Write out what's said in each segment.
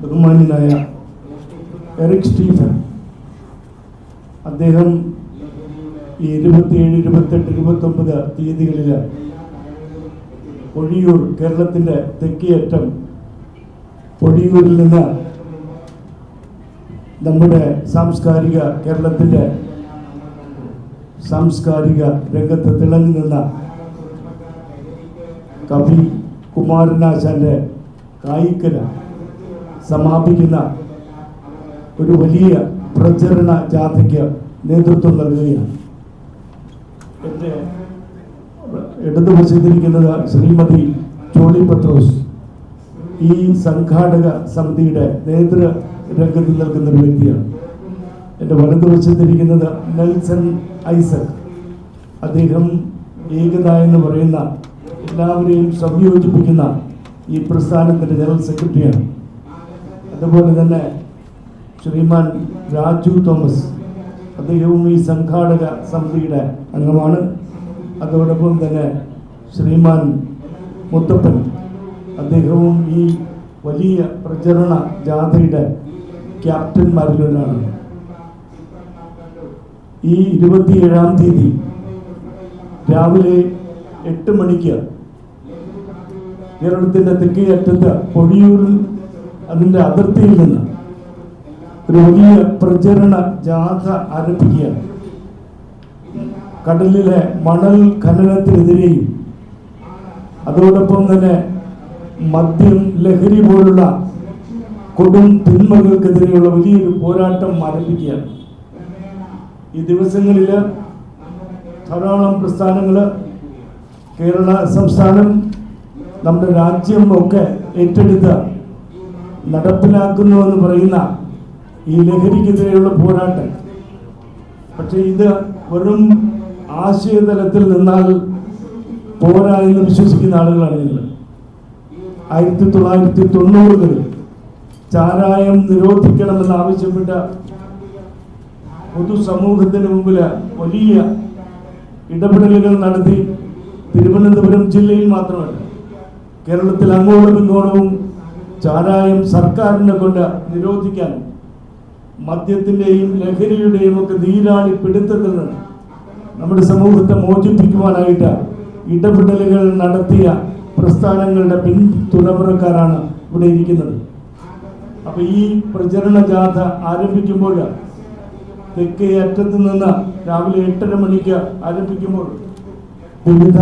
ബഹുമാന്യനായ Eric Stephen. അദ്ദേഹം ഈ ഇരുപത്തിയേഴ് ഇരുപത്തെട്ട് ഇരുപത്തൊമ്പത് തീയതികളിൽ പൊഴിയൂർ കേരളത്തിന്റെ തെക്കേയറ്റം പൊഴിയൂരിൽ നിന്ന് നമ്മുടെ സാംസ്കാരിക കേരളത്തിന്റെ സാംസ്കാരിക രംഗത്ത് തിളങ്ങി നിന്ന കവി കുമാരനാശാന്റെ കായിക്കല സമാപിക്കുന്ന ഒരു വലിയ പ്രചരണ ജാഥയ്ക്ക് നേതൃത്വം നൽകുകയാണ്. എന്റെ ഇടതുവശത്തിരിക്കുന്നത് ശ്രീമതി ജോളി പത്രോസ്. ഈ സംഘാടക സമിതിയുടെ നേതൃ രംഗത്തിൽ നിൽക്കുന്ന ഒരു വ്യക്തിയാണ്. എന്റെ വലതുവശത്തിരിക്കുന്നത് നെൽസൺ ഐസക്. അദ്ദേഹം ഏകത എന്ന് പറയുന്ന എല്ലാവരെയും സംയോജിപ്പിക്കുന്ന ഈ പ്രസ്ഥാനത്തിന്റെ ജനറൽ സെക്രട്ടറിയാണ്. അതുപോലെ തന്നെ ശ്രീമാൻ രാജു തോമസ് അദ്ദേഹവും ഈ സംഘാടക സമിതിയുടെ അംഗമാണ്. അതോടൊപ്പം തന്നെ ശ്രീമാൻ മുത്തപ്പൻ അദ്ദേഹവും ഈ വലിയ പ്രചരണ ജാഥയുടെ ക്യാപ്റ്റന്മാരിലൊരാളാണ് ഈ ഇരുപത്തിയേഴാം തീയതി രാവിലെ എട്ട് മണിക്ക് കേരളത്തിന്റെ തെക്കേ അറ്റത്ത് പൊഴിയൂരിൽ അതിന്റെ അതിർത്തിയിൽ നിന്ന് ഒരു വലിയ പ്രചരണ ജാഥ ആരംഭിക്കുകയാണ്. കടലിലെ മണൽ ഖനനത്തിനെതിരെയും അതോടൊപ്പം തന്നെ മദ്യം ലഹരി പോലുള്ള കൊടും തിന്മകൾക്കെതിരെയുള്ള വലിയൊരു പോരാട്ടം ആരംഭിക്കുകയാണ്. ഈ ദിവസങ്ങളിൽ ധാരാളം പ്രസ്ഥാനങ്ങൾ കേരള സംസ്ഥാനം നമ്മുടെ രാജ്യം ഒക്കെ ഏറ്റെടുത്ത് നടപ്പിലാക്കുന്നു എന്ന് പറയുന്ന ഈ ലഹരിക്കെതിരെയുള്ള പോരാട്ടം. പക്ഷെ ഇത് വെറും ആശയതലത്തിൽ നിന്നാൽ പോരാ എന്ന് വിശ്വസിക്കുന്ന ആളുകളാണ് ഞങ്ങൾ. ആയിരത്തി തൊള്ളായിരത്തി തൊണ്ണൂറുകളിൽ ചാരായം നിരോധിക്കണമെന്ന് ആവശ്യപ്പെട്ട പൊതുസമൂഹത്തിന് മുമ്പിൽ വലിയ ഇടപെടലുകൾ നടത്തി തിരുവനന്തപുരം ജില്ലയിൽ മാത്രമല്ല കേരളത്തിൽ അങ്ങോളം ഇങ്ങോളവും ചാരായം സർക്കാരിനെ കൊണ്ട് നിരോധിക്കാൻ മദ്യത്തിന്റെയും ലഹരിയുടെയും ഒക്കെ നീരാളി പിടുത്തത്തിൽ നിന്ന് നമ്മുടെ സമൂഹത്തെ മോചിപ്പിക്കുവാനായിട്ട് ഇടപെടലുകൾ നടത്തിയ പ്രസ്ഥാനങ്ങളുടെ പിന്തുടർക്കാരാണ് ഇവിടെ ഇരിക്കുന്നത്. അപ്പൊ ഈ പ്രചരണ ജാഥ ആരംഭിക്കുമ്പോൾ തെക്കേ അറ്റത്ത് നിന്ന് രാവിലെ എട്ടര മണിക്ക് ആരംഭിക്കുമ്പോൾ വിവിധ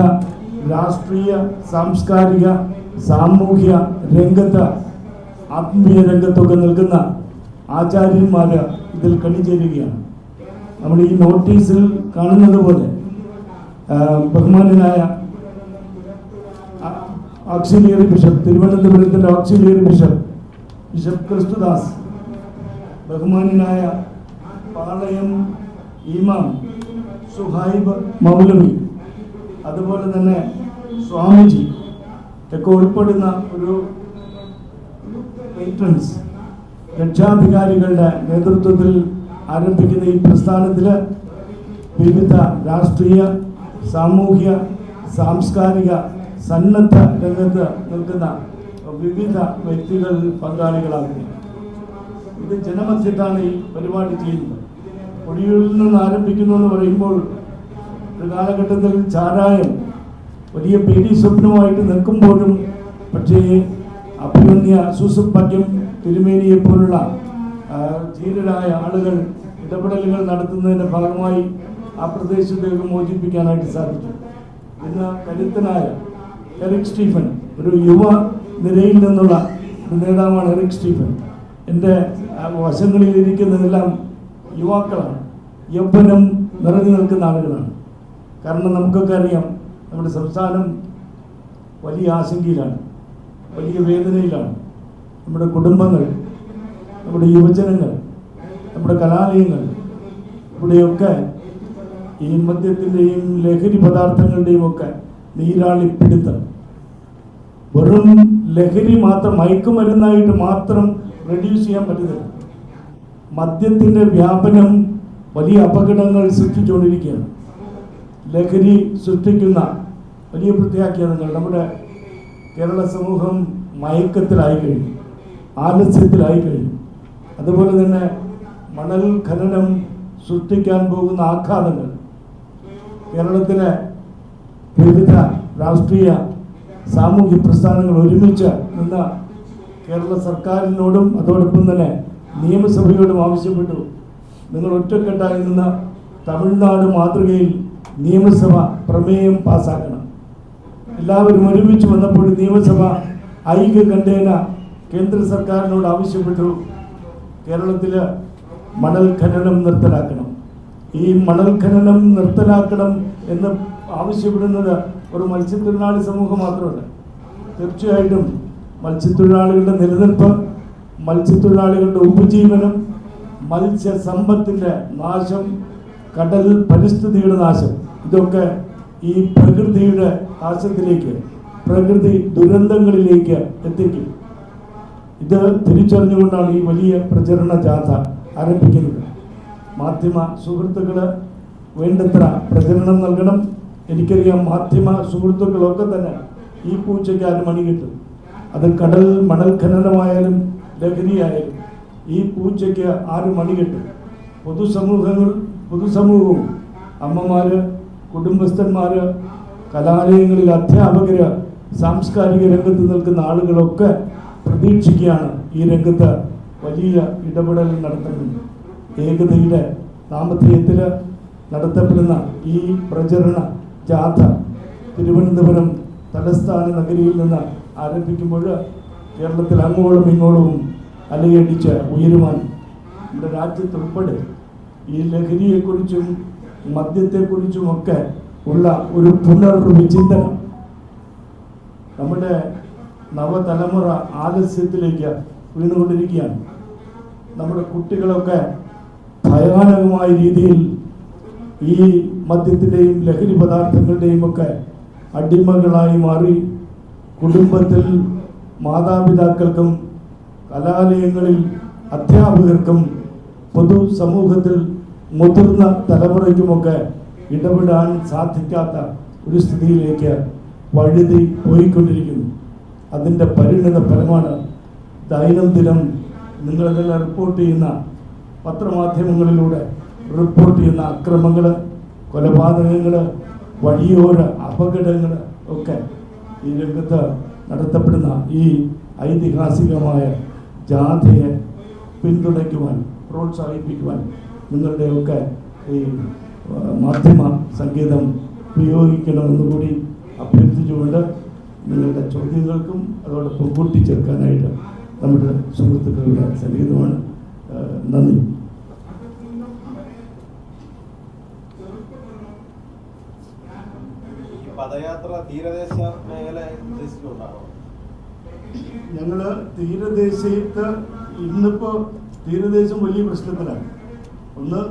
രാഷ്ട്രീയ സാംസ്കാരിക സാമൂഹ്യ രംഗത്ത് ആത്മീയ രംഗത്തൊക്കെ നിൽക്കുന്ന ആചാര്യന്മാര് ഇതിൽ കണിചേരുകയാണ്. നമ്മൾ ഈ നോട്ടീസിൽ കാണുന്നത് പോലെ ബഹുമാനായ ഓക്സിലിയറി ബിഷപ്പ് തിരുവനന്തപുരത്തിന്റെ ഓക്സിലിയറി ബിഷപ്പ് ബിഷപ്പ് ക്രിസ്തുദാസ് ബഹുമാനായ പാളയം ഇമാം സുഹൈബ് മൗലവി അതുപോലെ തന്നെ സ്വാമിജി ഒക്കെ ഉൾപ്പെടുന്ന ഒരു പേtrons രക്ഷാധികാരികളുടെ നേതൃത്വത്തിൽ ആരംഭിക്കുന്ന ഈ പ്രസ്ഥാനത്തിൽ വിവിധ രാഷ്ട്രീയ സാമൂഹ്യ സാംസ്കാരിക സന്നദ്ധ രംഗത്ത് നിൽക്കുന്ന വിവിധ വ്യക്തികൾ പങ്കാളികളാകുന്നു. ഇത് ജനമധ്യത്താണ് ഈ പരിപാടി ചെയ്യുന്നത്. പൊടിയൂരിൽ നിന്ന് ആരംഭിക്കുന്നു എന്ന് പറയുമ്പോൾ ഒരു കാലഘട്ടത്തിൽ ചാരായം വലിയ പേടി സ്വപ്നമായിട്ട് നിൽക്കുമ്പോഴും പക്ഷേ അഭിമന്യ സുസുപ്പറ്റും തിരുമേനിയെ പോലുള്ള ആ, ധീരരായ ആളുകൾ ഇടപെടലുകൾ നടത്തുന്നതിന്റെ ഭാഗമായി ആ പ്രദേശത്തേക്ക് മോചിപ്പിക്കാനായിട്ട് സാധിച്ചു. ഇന്ന് കരുത്തനായ എറിക് സ്റ്റീഫൻ ഒരു യുവ നിരയിൽ നിന്നുള്ള ഒരു നേതാവാണ് എറിക് സ്റ്റീഫൻ. എന്റെ ഇരിക്കുന്നതെല്ലാം യുവാക്കളാണ്. യൗവനം നിറഞ്ഞു നിൽക്കുന്ന ആളുകളാണ്. കാരണം നമുക്കൊക്കെ അറിയാം നമ്മുടെ സംസ്ഥാനം വലിയ ആശങ്കയിലാണ്. വലിയ വേദനയിലാണ്. നമ്മുടെ കുടുംബങ്ങൾ നമ്മുടെ യുവജനങ്ങൾ നമ്മുടെ കലാലയങ്ങൾ ഇവിടെയൊക്കെ ഈ മദ്യത്തിന്റെയും ലഹരി പദാർത്ഥങ്ങളുടെയും ഒക്കെ നീരാളി പിടുത്തം വെറും ലഹരി മാത്രം മയക്കുമരുന്നായിട്ട് മാത്രം റെഡ്യൂസ് ചെയ്യാൻ പറ്റുന്നില്ല. മദ്യത്തിന്റെ വ്യാപനം വലിയ അപകടങ്ങൾ സൃഷ്ടിച്ചുകൊണ്ടിരിക്കുകയാണ്. ലഹരി സൃഷ്ടിക്കുന്ന വലിയ പ്രത്യാഖ്യാനങ്ങൾ നമ്മുടെ കേരള സമൂഹം മയക്കത്തിലായി കഴിഞ്ഞു ആലസ്യത്തിലായി കഴിഞ്ഞു. അതുപോലെ തന്നെ മണൽ ഖനനം സൃഷ്ടിക്കാൻ പോകുന്ന ആഘാതങ്ങൾ കേരളത്തിലെ വിവിധ രാഷ്ട്രീയ സാമൂഹ്യ പ്രസ്ഥാനങ്ങൾ ഒരുമിച്ച് നിന്ന കേരള സർക്കാരിനോടും അതോടൊപ്പം തന്നെ നിയമസഭയോടും ആവശ്യപ്പെട്ടു. നിങ്ങൾ ഒറ്റക്കെട്ടായി നിന്ന് തമിഴ്നാട് മാതൃകയിൽ നിയമസഭ പ്രമേയം പാസ്സാക്കണം എല്ലാവരും ഒരുമിച്ച് വന്നപ്പോൾ നിയമസഭ ഐക്യ കണ്ടേന കേന്ദ്ര സർക്കാരിനോട് ആവശ്യപ്പെട്ടു. കേരളത്തിൽ മണൽ ഖനനം നിർത്തലാക്കണം. ഈ മണൽ ഖനനം നിർത്തലാക്കണം എന്ന് ആവശ്യപ്പെടുന്നത് ഒരു മത്സ്യത്തൊഴിലാളി സമൂഹം മാത്രമല്ല. തീർച്ചയായിട്ടും മത്സ്യത്തൊഴിലാളികളുടെ നിലനിൽപ്പ് മത്സ്യത്തൊഴിലാളികളുടെ ഉപജീവനം മത്സ്യസമ്പത്തിന്റെ നാശം കടൽ പരിസ്ഥിതിയുടെ നാശം ഇതൊക്കെ ഈ പ്രകൃതിയുടെ നാശത്തിലേക്ക് പ്രകൃതി ദുരന്തങ്ങളിലേക്ക് എത്തിക്കും. ഇത് തിരിച്ചറിഞ്ഞുകൊണ്ടാണ് ഈ വലിയ പ്രചരണ ജാഥ ആരംഭിക്കുന്നത്. മാധ്യമ സുഹൃത്തുക്കൾ വേണ്ടത്ര പ്രചരണം നൽകണം. എനിക്കറിയാം മാധ്യമ സുഹൃത്തുക്കളൊക്കെ തന്നെ ഈ പൂച്ചയ്ക്ക് ആര് മണി കിട്ടും. അത് കടൽ മണൽ ഖനനമായാലും ലഹരിയായാലും ഈ പൂച്ചയ്ക്ക് ആര് മണി കിട്ടും? പൊതുസമൂഹങ്ങൾ പൊതുസമൂഹവും അമ്മമാര് കുടുംബസ്ഥന്മാര് കലാലയങ്ങളിൽ അധ്യാപകര് സാംസ്കാരിക രംഗത്ത് നിൽക്കുന്ന ആളുകളൊക്കെ പ്രതീക്ഷിക്കുകയാണ് ഈ രംഗത്ത് വലിയ ഇടപെടൽ നടത്തുന്നത് ഏകതയുടെ നാമധേയത്തിൽ നടത്തപ്പെടുന്ന ഈ പ്രചരണ ജാഥ തിരുവനന്തപുരം തലസ്ഥാന നഗരിയിൽ നിന്ന് ആരംഭിക്കുമ്പോൾ കേരളത്തിൽ അങ്ങോളം ഇങ്ങോളവും അലയടിച്ച് ഉയരുവാൻ നമ്മുടെ രാജ്യത്തുൾപ്പെടെ ഈ ലഹരിയെക്കുറിച്ചും മദ്യത്തെക്കുറിച്ചുമൊക്കെ ഉള്ള ഒരു പുനർവിചിന്തനം. നമ്മുടെ നവതലമുറ ആലസ്യത്തിലേക്ക് വീണുകൊണ്ടിരിക്കുകയാണ് നമ്മുടെ കുട്ടികളൊക്കെ ഭയാനകമായ രീതിയിൽ ഈ മദ്യത്തിന്റെയും ലഹരി പദാർത്ഥങ്ങളുടെയും ഒക്കെ അടിമകളായി മാറി കുടുംബത്തിൽ മാതാപിതാക്കൾക്കും കലാലയങ്ങളിൽ അധ്യാപകർക്കും പൊതുസമൂഹത്തിൽ മുതിർന്ന തലമുറയ്ക്കുമൊക്കെ ഇടപെടാൻ സാധിക്കാത്ത ഒരു സ്ഥിതിയിലേക്ക് വഴുതി പോയിക്കൊണ്ടിരിക്കുന്നു. അതിന്റെ പരിണിത ഫലമാണ് ദൈനംദിനം നിങ്ങളെല്ലാം റിപ്പോർട്ട് ചെയ്യുന്ന പത്രമാധ്യമങ്ങളിലൂടെ റിപ്പോർട്ട് ചെയ്യുന്ന അക്രമങ്ങൾ കൊലപാതകങ്ങൾ വഴിയോര അപകടങ്ങൾ ഒക്കെ ഈ രംഗത്ത് നടത്തപ്പെടുന്ന ഈ ഐതിഹാസികമായ ജാഥയെ പിന്തുണയ്ക്കുവാൻ പ്രോത്സാഹിപ്പിക്കുവാൻ നിങ്ങളുടെയൊക്കെ ഈ മാധ്യമ സംഗീതം ഉപയോഗിക്കണമെന്ന് കൂടി അഭ്യർത്ഥിച്ചുകൊണ്ട് നിങ്ങളുടെ ചോദ്യങ്ങൾക്കും അതോടൊപ്പം കൂട്ടിച്ചേർക്കാനായിട്ട് നമ്മുടെ സുഹൃത്തുക്കളുടെ സംഗീതമാണ് നന്ദി. ഈ പദയാത്ര തീരദേശ മേഖല ഉദ്ദേശിച്ചുകൊണ്ടാണോ? ഞങ്ങൾ തീരദേശത്ത് ഇന്നിപ്പോ തീരദേശം വലിയ പ്രശ്നത്തിലാണ്. ഒന്ന്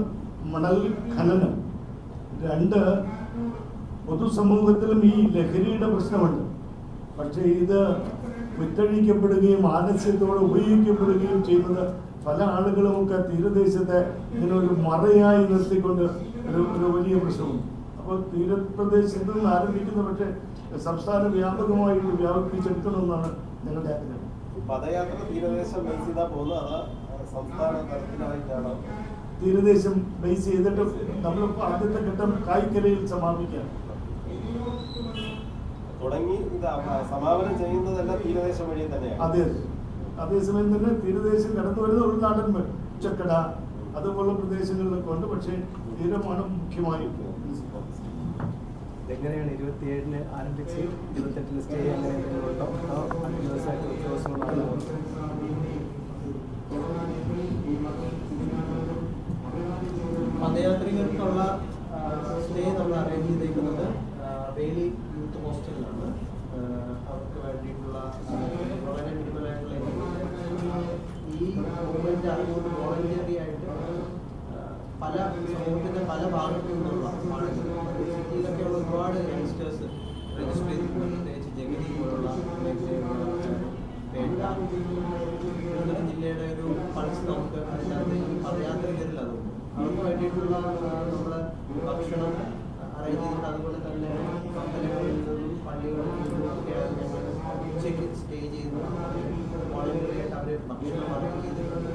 മണൽ ഖനനം. രണ്ട് പൊതുസമൂഹത്തിലും ഈ ലഹരിയുടെ പ്രശ്നമുണ്ട്. പക്ഷേ ഇത് വിറ്റഴിക്കപ്പെടുകയും ആലസ്യത്തോടെ ഉപയോഗിക്കപ്പെടുകയും ചെയ്യുന്നത് പല ആളുകളുമൊക്കെ തീരദേശത്തെ ഇങ്ങനെ ഒരു മറയായി നിർത്തിക്കൊണ്ട് ഒരു ഒരു വലിയ പ്രശ്നമുണ്ട്. അപ്പോൾ തീരപ്രദേശത്ത് നിന്ന് ആരംഭിക്കുന്ന പക്ഷേ സംസ്ഥാന വ്യാപകമായിട്ട് വ്യാപിപ്പിച്ചെടുക്കണമെന്നാണ് ഞങ്ങളുടെ ആഗ്രഹം. പദയാത്ര തീരദേശം പോകുന്നത് സംസ്ഥാന തലത്തിലായിട്ടാണോ? തീരദേശം ബേസ് ചെയ്തിട്ട് നമ്മൾ ആദ്യത്തെ ഘട്ടം കായ്ക്കരയിൽ സമാപിക്കാം. തുടങ്ങി ഇത് അവ- സമാപനം ചെയ്യുന്നതെല്ലാം തീരദേശം വഴി തന്നെയാണ്. അതെ അതെ. അതേസമയം തന്നെ തീരദേശം കടന്നു വരുന്ന ഉൾനാടൻ നാടൻ ചക്കട അതുപോലുള്ള പ്രദേശങ്ങളിലൊക്കെ ഉണ്ട്. പക്ഷേ തീരമാണ് മുഖ്യമായും എങ്ങനെയാണ് ഇരുപത്തിയേഴിന് ആരംഭിച്ച് ഇരുപത്തെട്ടിന് സ്റ്റേ അങ്ങനെ എന്തെങ്കിലും ഉണ്ടോ കണ്ടിന്യൂസ് ആയിട്ട് പദയാത്രികർക്കുള്ള സ്റ്റേ നമ്മൾ അറേഞ്ച് ചെയ്തേക്കുന്നത് വേലി യൂത്ത് ഹോസ്റ്റലിലാണ് അവർക്ക് വേണ്ടിയിട്ടുള്ള വളരെ മിനിമലായിട്ടുള്ള ഈ മൂവ്മെന്റ് അതുകൊണ്ട് വോളണ്ടിയറി ആയിട്ട് പല സമൂഹത്തിന്റെ പല ഭാഗത്തു നിന്നുള്ള സിറ്റിയിലൊക്കെയുള്ള ഒരുപാട് യങ്സ്റ്റേഴ്സ് രജിസ്റ്റർ ചെയ്തിട്ടുണ്ട്. പ്രത്യേകിച്ച് ജഗതി പോലുള്ള വേണ്ട. ജില്ലയുടെ ഒരു പൾസ് നമുക്ക് അതിനകത്ത് ഈ അതുണ്ട് അതിന് വേണ്ടിയിട്ടുള്ള നമ്മുടെ ഭക്ഷണം അറേഞ്ച് ചെയ്തിട്ട് അതുപോലെ തന്നെ അമ്പലങ്ങളിൽ നിന്നും പള്ളികളിൽ നിന്നും ഒക്കെയാണ് ഉച്ചയ്ക്ക് സ്റ്റേ ചെയ്യുന്നത്. വളരെ അവരെ ഭക്ഷണം അറേഞ്ച് ചെയ്തിട്ടുണ്ട്.